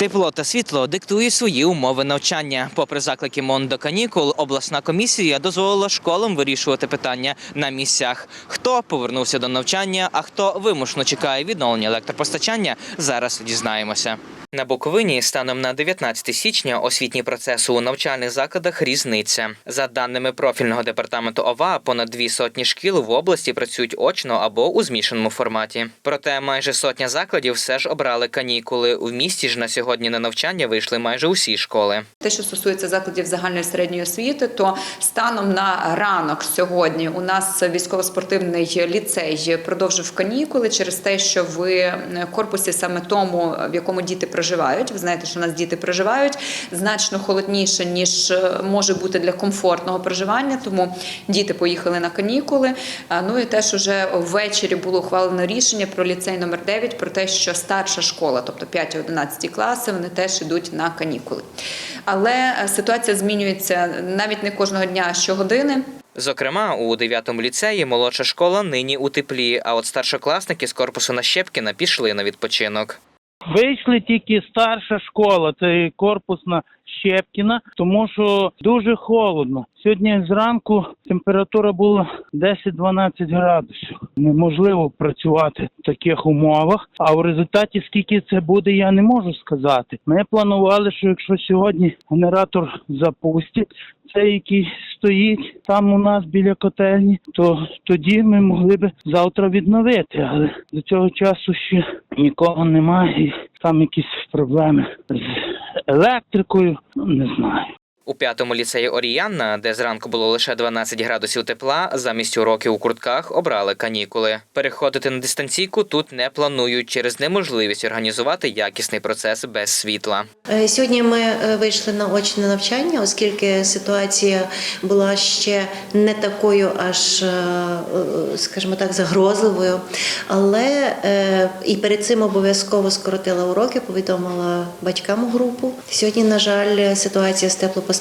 Тепло та світло диктує свої умови навчання. Попри заклики МОН до канікул, обласна комісія дозволила школам вирішувати питання на місцях. Хто повернувся до навчання, а хто вимушено чекає відновлення електропостачання, зараз дізнаємося. На Буковині станом на 19 січня освітній процес у навчальних закладах різниця. За даними профільного департаменту ОВА, понад дві сотні шкіл в області працюють очно або у змішаному форматі. Проте майже сотня закладів все ж обрали канікули. У місті ж на сьогодні на навчання вийшли майже усі школи. Те, що стосується закладів загальної середньої освіти, то станом на ранок сьогодні у нас військово-спортивний ліцей продовжив канікули через те, що в корпусі саме тому, в якому діти проживають. Ви знаєте, що у нас діти проживають значно холодніше ніж е, може бути для комфортного проживання. Тому діти поїхали на канікули. Ну і теж уже ввечері було ухвалено рішення про ліцей номер 9 про те, що старша школа, тобто 5-11 класи, вони теж йдуть на канікули. Але е, ситуація змінюється навіть не кожного дня, а щогодини. Зокрема, у 9-му ліцеї молодша школа нині у теплі, а от старшокласники з корпусу Нащепкіна пішли на відпочинок. Вийшли тільки старша школа, це корпусна Щепкіна, тому що дуже холодно. Сьогодні зранку температура була 10-12 градусів. Неможливо працювати в таких умовах. А в результаті скільки це буде, я не можу сказати. Ми планували, що якщо сьогодні генератор запустять, цей який стоїть там у нас біля котельні, то тоді ми могли би завтра відновити. Але до цього часу ще нікого немає. Там якісь проблеми з електрикою. Не знаю. У п'ятому ліцеї Оріянна, де зранку було лише 12 градусів тепла, замість уроків у куртках обрали канікули. Переходити на дистанційку тут не планують через неможливість організувати якісний процес без світла. Е, Сьогодні ми е, вийшли на очне навчання, оскільки ситуація була ще не такою, аж, е, скажімо так, загрозливою. Але і перед цим обов'язково скоротила уроки, повідомила батькам групу. Сьогодні, на жаль, ситуація з теплопостачанням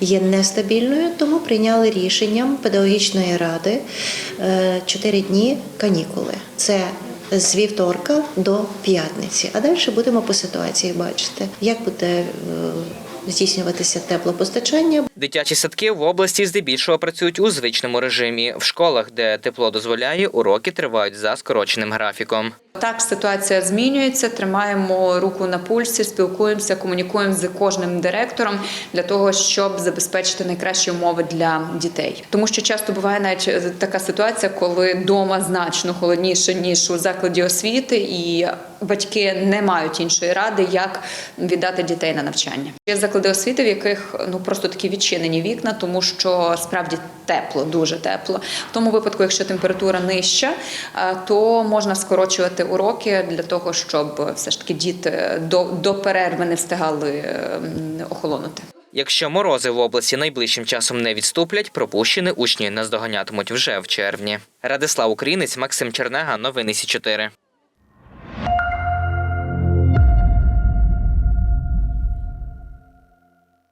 є нестабільною, тому прийняли рішенням педагогічної ради е, чотири дні канікули. Це з вівторка до п'ятниці. А далі будемо по ситуації бачити, як буде е, здійснюватися теплопостачання. Дитячі садки в області здебільшого працюють у звичному режимі. В школах, де тепло дозволяє, уроки тривають за скороченим графіком. Так, ситуація змінюється. Тримаємо руку на пульсі, спілкуємося, комунікуємо з кожним директором для того, щоб забезпечити найкращі умови для дітей. Тому що часто буває навіть е, така ситуація, коли вдома значно холодніше ніж у закладі освіти, і батьки не мають іншої ради, як віддати дітей на навчання. Є заклади освіти, в яких ну просто такі відчинені вікна, тому що справді тепло, дуже тепло. В тому випадку, якщо температура нижча, е, то можна скорочувати уроки для того, щоб все ж таки діти до, до перерви не встигали е, охолонути. Якщо морози в області найближчим часом не відступлять, пропущені учні наздоганятимуть вже в червні. Радислав Українець, Максим Чернега, новини Сі 4